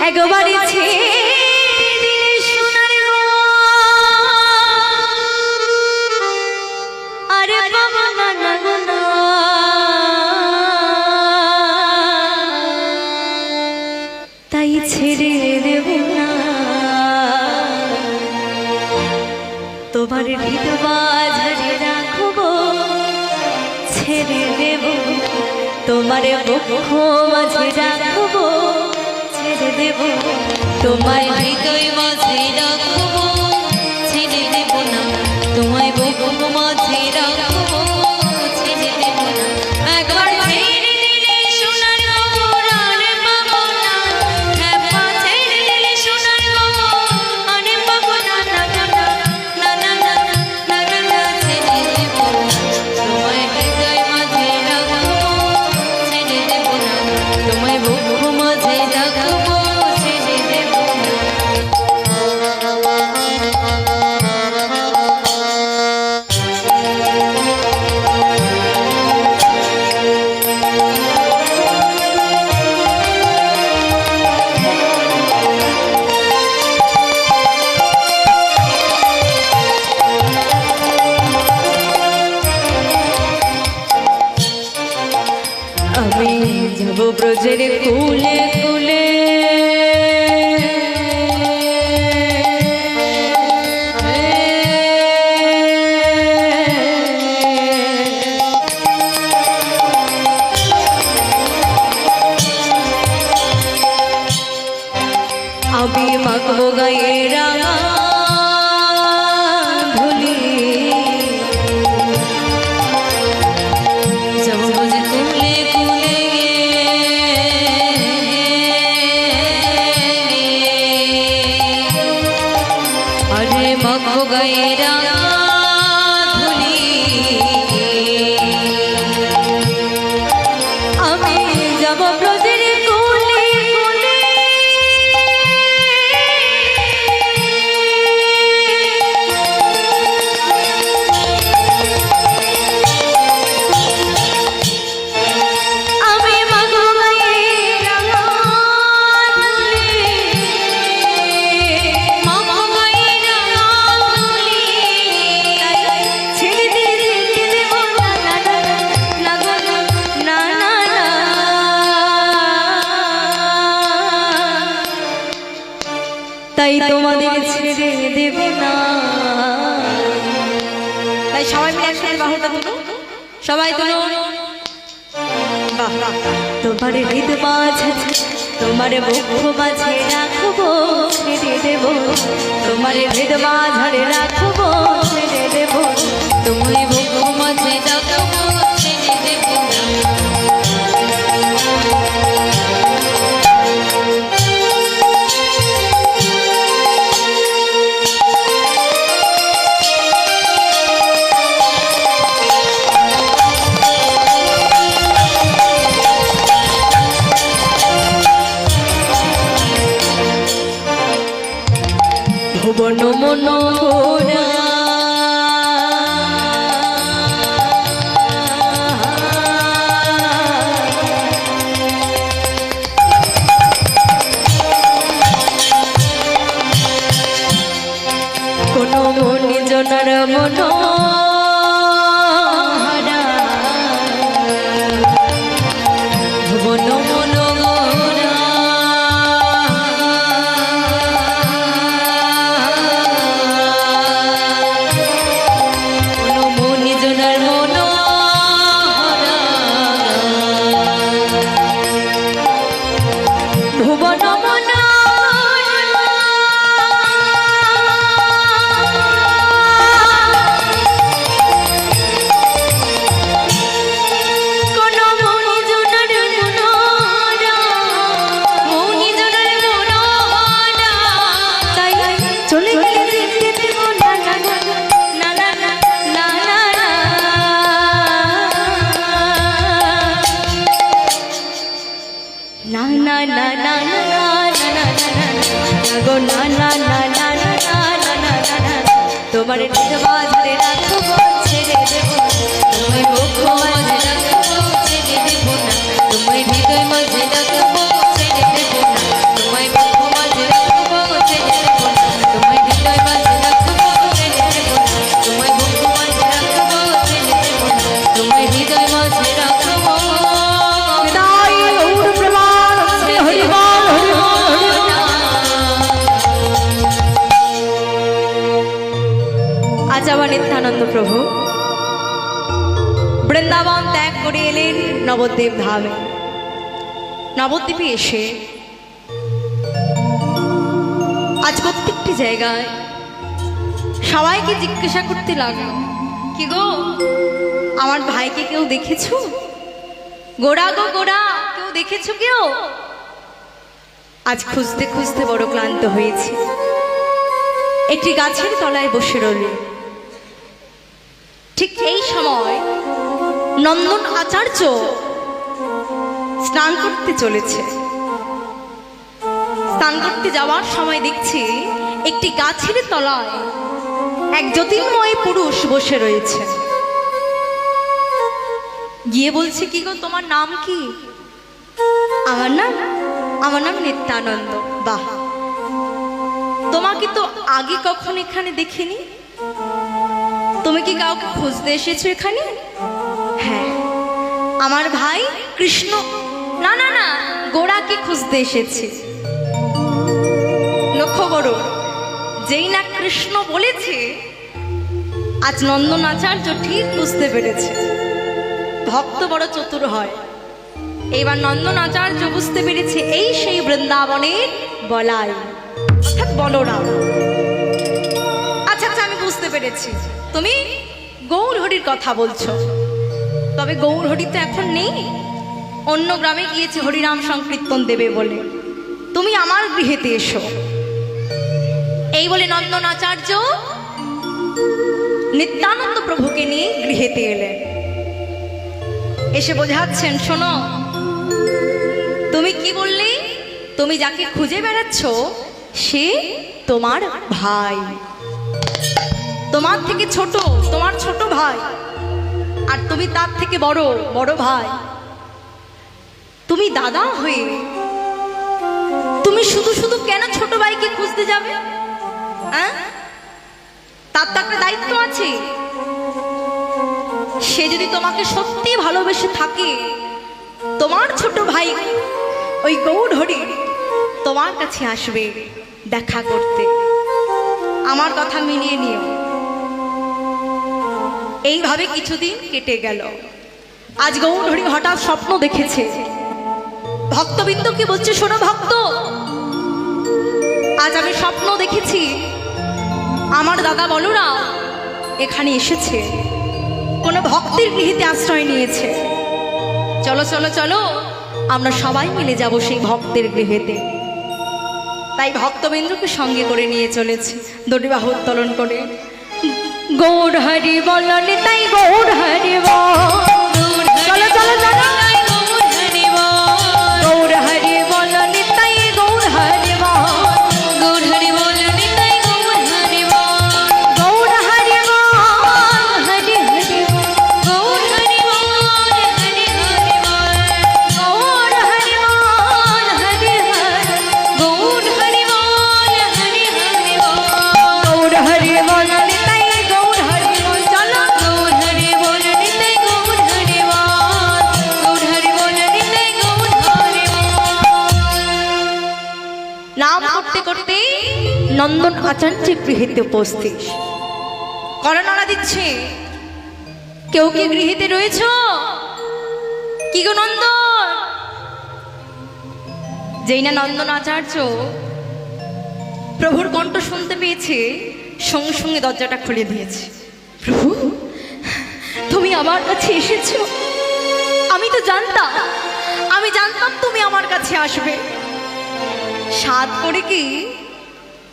একবারে তাই ছেড়ে দেব না। তোমার হৃদবাজারে রাখব। ছেড়ে দেব। তোমার মাঝে রাখব। দেব। তোমার হৃদয় মধ্যে রাখ। होगा गए रा সবাই তুলো। তোমার হৃদ মাঝে তোমার মুখ মাঝে রাখব, ছেড়ে দেব। তোমার হৃদ মাঝে রাখব, ছেড়ে দেব। তুমি মুখ মাঝে রাখব। প্রভু। বৃন্দাবন ত্যাগ করে এলেন নবদ্বীপ ধামে। নবদ্বীপে এসে আজ প্রত্যেকটি জায়গায় সবাইকে জিজ্ঞাসা করতে লাগল কি গো, আমার ভাইকে কেউ দেখেছ? গোড়া গো গোড়া কেউ দেখেছ কেউ? আজ খুঁজতে খুঁজতে বড় ক্লান্ত হয়েছে। একটি গাছের তলায় বসে রইল ঠিক এই সময় নন্দন আচার্য স্নান করতে চলেছে। স্নান করতে যাওয়ার সময় দেখছি একটি গাছের তলায় এক জ্যোতির্ময় পুরুষ বসে রয়েছে। গিয়ে বলছে, কি গো, তোমার নাম কি? আমার নাম আমার নাম নিত্যানন্দ, বাহ। তোমাকে তো আগে কখন এখানে দেখিনি? তুমি কি কাউকে খুঁজতে এসেছ এখানে? হ্যাঁ। আমার ভাই কৃষ্ণ। না না না গোড়াকে খুঁজতে এসেছে। লক্ষ্য করো, যেই না কৃষ্ণ বলেছে, আজ নন্দন আচার্য ঠিক বুঝতে পেরেছে। ভক্ত বড় চতুর হয়। এইবার নন্দন আচার্য বুঝতে পেরেছে, এই সেই বৃন্দাবনের বলাই। অর্থাৎ বলরাম। পেরেছি। তুমি গৌরহরির কথা বলছো। তবে গৌরহরি তো এখন নেই। অন্য গ্রামে গিয়েছে হরিনাম সংকীর্তন দেবে বলে। তুমি আমার গৃহেতে এসো। এই বলে নন্দন আচার্য নিত্যানন্দ প্রভুকে নিয়ে গৃহেতে এলেন। এসে বোঝাচ্ছেন, শোনো, তুমি কি বললে? তুমি যাকে খুঁজে বেড়াচ্ছ, সে তোমার ভাই। তোমার থেকে ছোট, তোমার ছোট ভাই। আর তুমি তার থেকে বড় বড় ভাই। তুমি দাদা হয়ে তুমি শুধু শুধু কেন ছোট ভাইকে খুঁজতে যাবে? হ্যাঁ? তার তো একটা দায়িত্ব আছে। সে যদি তোমাকে সত্যি ভালোবেসে থাকে, তোমার ছোট ভাই ওই গৌর হরি তোমার কাছে আসবে দেখা করতে। আমার কথা মিলিয়ে নিও। এইভাবে কিছুদিন কেটে গেল। আজ গৌর হঠাৎ স্বপ্ন দেখেছে। ভক্তবৃন্দ কি বলছে, শোনো ভক্ত, আজ আমি স্বপ্ন দেখেছি। আমার দাদা বলরা এখানে এসেছে। কোনো ভক্তের গৃহীতে আশ্রয় নিয়েছে। চলো চলো চলো, আমরা সবাই মিলে যাব সেই ভক্তের গৃহেতে। তাই ভক্তবিন্দুকে সঙ্গে করে নিয়ে চলেছি। দড়িবাহ উত্তোলন করে গৌর হরি বলনি তাই গৌর হরি বল আচার্যের গৃহেতে উপস্থিত। করোনা দিচ্ছে। কেউ কি গৃহেতে রয়েছ? কি গো নন্দন? যেই না নন্দন আচার্য, প্রভুর কণ্ঠ শুনতে পেয়েছে, সঙ্গে সঙ্গে দরজাটা খুলে দিয়েছে। প্রভু, তুমি আমার কাছে এসেছ। আমি তো জানতাম, আমি জানতাম তুমি আমার কাছে আসবে। সাত করে কি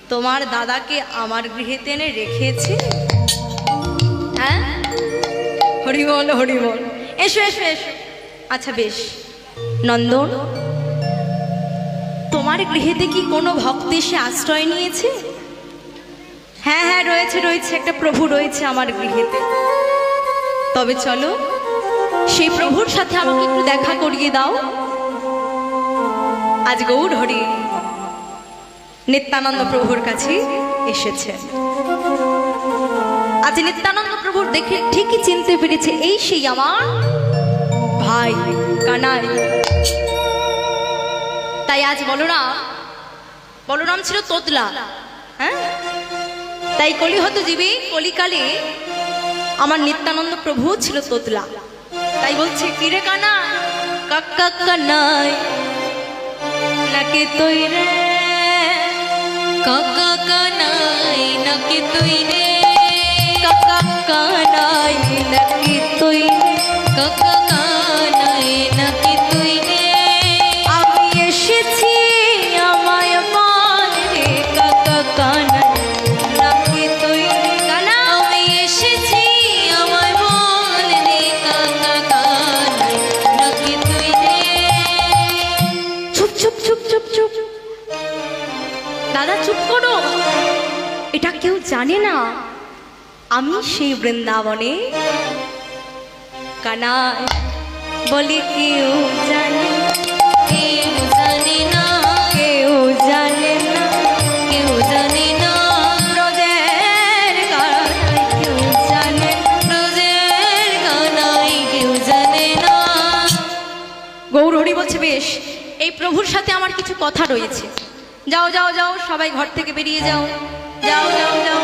তোমার দাদাকে আমার গৃহেতে এনে রেখেছে? হ্যাঁ? হরি বল হরি বল এসো এসো এসো। আচ্ছা বেশ। নন্দন, তোমার গৃহেতে কি কোনো ভক্ত এসে আশ্রয় নিয়েছে? হ্যাঁ হ্যাঁ রয়েছে রয়েছে। একটা প্রভু রয়েছে আমার গৃহেতে। তবে চলো, সেই প্রভুর সাথে আমাকে একটু দেখা করিয়ে দাও। আজ গৌর হরি। নিত্যানন্দ প্রভুর কাছে এসেছে। আজ নিত্যানন্দ প্রভুর দেখে ঠিকই চিনতে পেরেছে, এই সেই আমার ভাই কানাই। তাই আজ বলরাম বলরাম ছিল তোতলা হ্যাঁ? তাই কলি হতো জীবে কলিকালে আমার নিত্যানন্দ প্রভু ছিল তোতলা। তাই বলছে, কিরে কানা কাকা কানাই, নাকি তুই রে? কাকা কানাই নাকি তুই রে কাকা কানাই নাকি তুই কাকা কানাই নাকি জানে না, আমি সেই বৃন্দাবনে কানাই বলি কেউ জানে কেউ জানে না, কেউ জানে না, কেউ জানে না বলছে, বেশ, এই প্রভুর সাথে আমার কিছু কথা রয়েছে। যাও যাও যাও, সবাই ঘর থেকে বেরিয়ে যাও। যাও যাও যাও।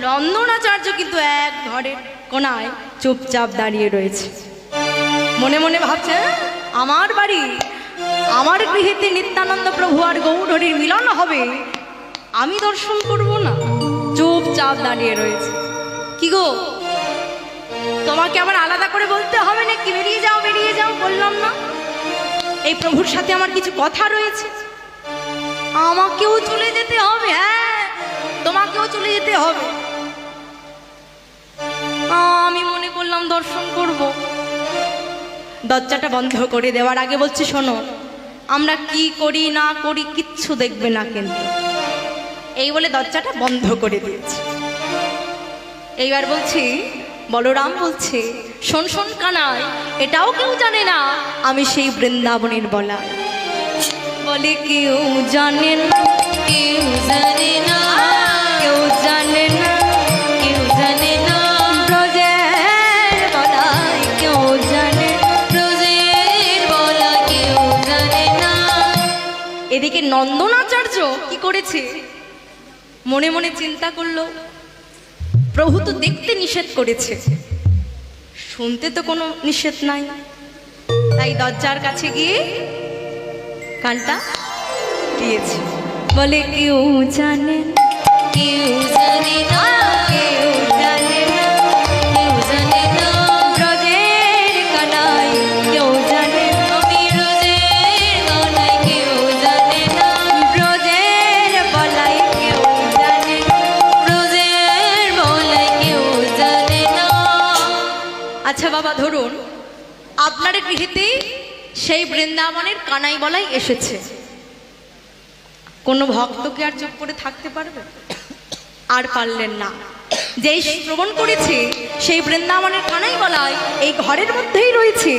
নন্দনাচার্য কিন্তু এক ঘরের কোনায় চুপচাপ দাঁড়িয়ে রয়েছে। মনে মনে ভাবছে "হ্যাঁ, আমার বাড়ি আমার গৃহেতে নিত্যানন্দ প্রভু আর গৌরহরির মিলন হবে আমি দর্শন করব না। চুপচাপ দাঁড়িয়ে রয়েছে। কি গো তোমাকে আবার আলাদা করে বলতে হবে নাকি? বেরিয়ে যাও বেরিয়ে যাও বললাম না। এই প্রভুর সাথে আমার কিছু কথা রয়েছে। আমাকেও চলে যেতে হবে হ্যাঁ? তোমাকেও চলে যেতে হবে। আমি মনে করলাম দর্শন করব। দরজাটা বন্ধ করে দেওয়ার আগে বলছি, শোনো, আমরা কি করি, না করি কিচ্ছু দেখবে না কিন্তু। এই বলে দরজাটা বন্ধ করে দিয়েছি। এইবার বলছি, বলরাম বলছে, শোন শোন কানাই, এটাও কেউ জানে না, আমি সেই বৃন্দাবনের বলা। বলে কেউ জানে না, কেউ জানে না, কেউ জানে না, কেউ জানে না। ব্রজের বলাই কেউ জানে বলা কেউ জানে না। এদিকে নন্দনাচার্য কি করেছে? মনে মনে চিন্তা করল, প্রভু তো দেখতে নিষেধ করেছে। শুনতে তো কোনো নিষেধ নাই। তাই দরজার কাছে গিয়ে কানটা দিয়েছি। বলে কেউ জানে কেউ জানে না কেউ জানে না কেউ জানে না। ব্রজের কানাই কেউ জানে না। আমি রোজের গলায় কেউ জানে না। ব্রজের বলাই কেউ জানে কেউ জানে না। আচ্ছা বাবা ধরুন আপনার গৃহেতে সেই বৃন্দাবনের কানাই বলাই এসেছে। কোনো ভক্তকে আর চুপ করে থাকতে পারবে? আর পারলেন না। যেই শ্রবণ করেছে সেই বৃন্দাবনের কানাই বলাই এই ঘরের মধ্যেই রয়েছে।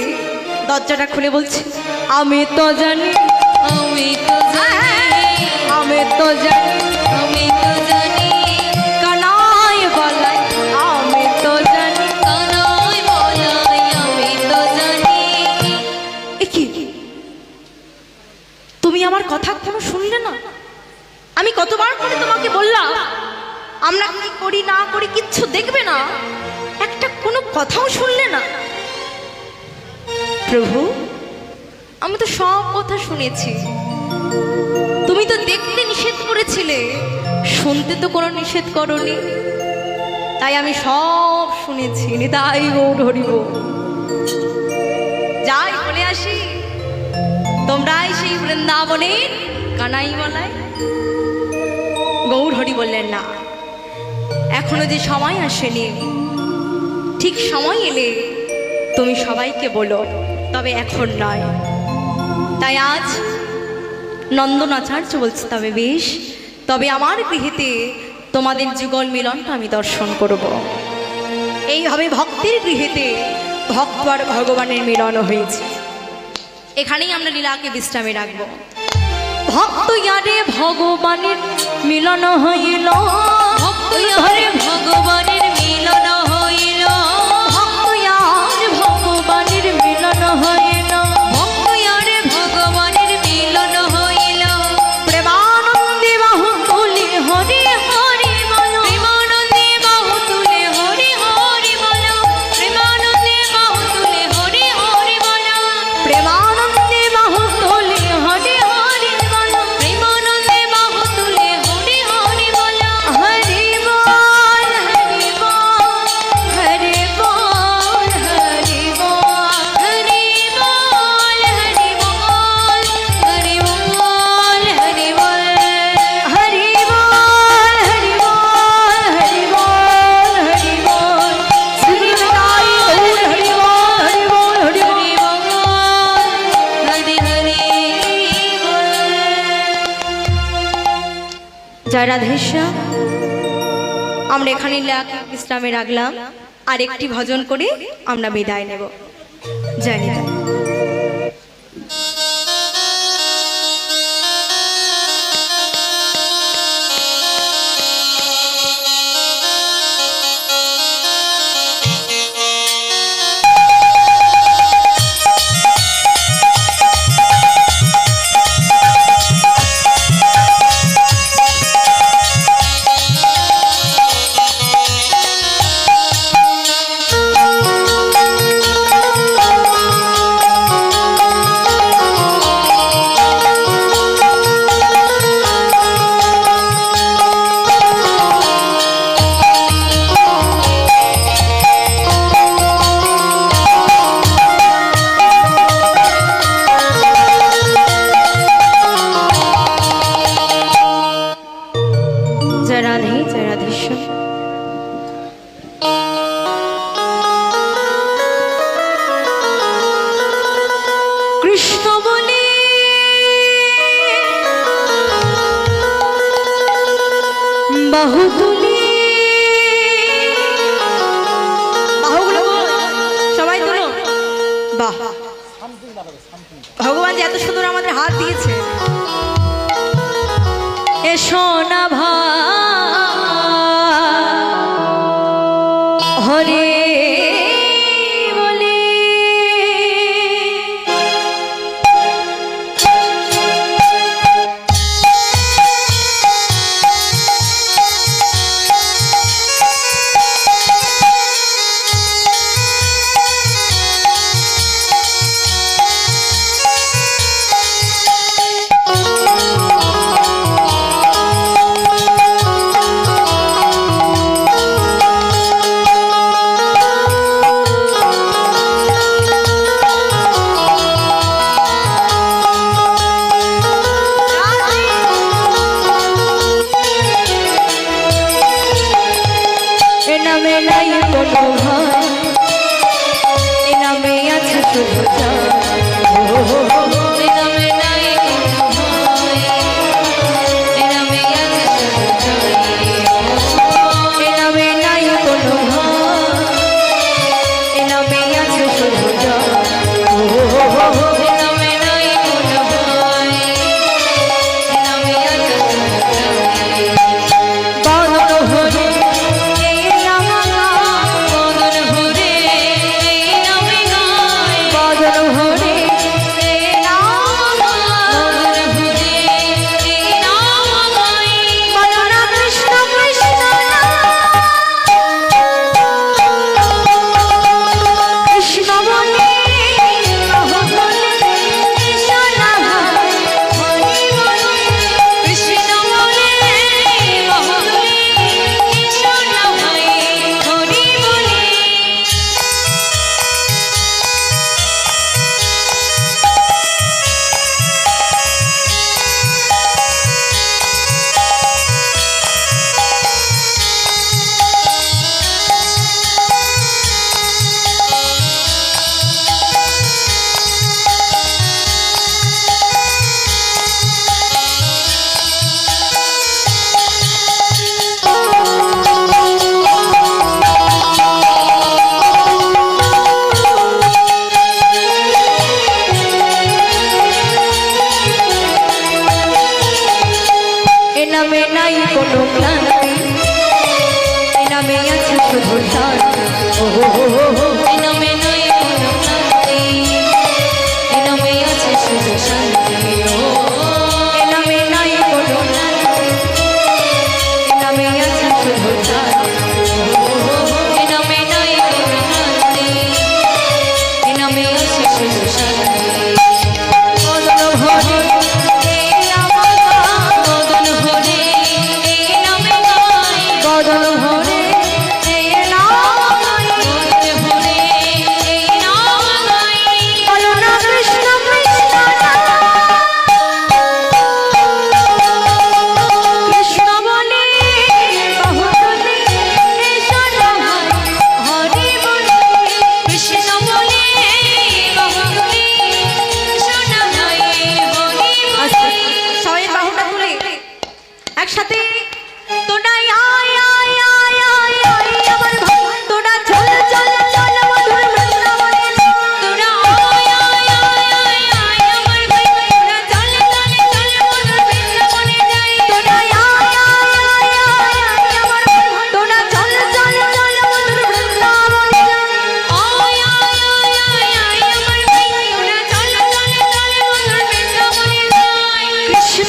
দরজাটা খুলে বলছে আমি তো জানি আমি তো জানি আমি তো জানি কতবার করে তোমাকে বললাম, আমরা কি করি না করি কিচ্ছু দেখবে না? একটা কোনো কথাও শুনলে না। প্রভু, আমি তো সব কথা শুনেছি। তুমি তো দেখতে নিষেধ করেছিলে, শুনতে তো কোনো নিষেধ করনি। তাই আমি সব শুনেছি, নিতাই গৌর হরিব। যাই বলে আসি, তোমরাই সেই বৃন্দাবনের কানাই বলায় গৌর হরি বললেন, না, এখনও যে সময় আসেনি, ঠিক সময় এলে তুমি সবাইকে বলো, তবে এখন নয়। তাই আজ নন্দনাচার্য বলছে, তবে বেশ, তবে আমার গৃহেতে তোমাদের যুগল মিলনটা আমি দর্শন করব। এইভাবে ভক্তের গৃহেতে ভক্ত আর ভগবানের মিলন হয়েছে। এখানেই আমরা লীলাকে বিশ্রামে রাখব। ভক্ত ইয়ারে ভগবানের মিলন হইল। ভক্ত হরে রাধেশ্যাম আমরা এখানে লাখ ইসলামে রাখলাম। আর একটি ভজন করে আমরা বিদায় নেব। জানি ভগবান যে এত সুন্দর আমাদের হাত দিয়েছে। এ সোনা ভাই।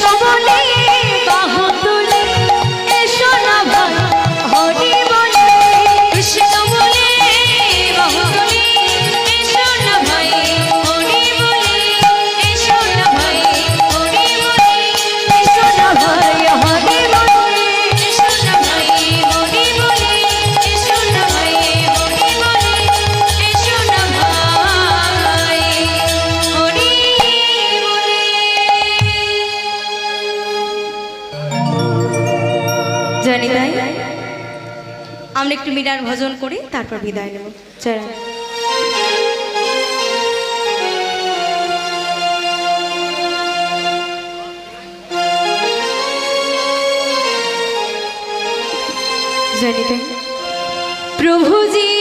কবলে আমরা ভজন করি তারপর বিদায় নেব। জয় প্রভুজি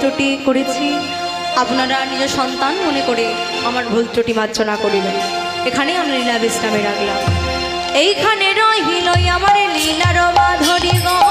ত্রুটি করেছি, আপনারা নিজ সন্তান মনে করে আমার ভুল ত্রুটি মার্জনা করিবেন এখানে আমি লীলা বিশ্রামে রাখলাম। এইখানে রহিল আমার লীলার মাধুরী গো।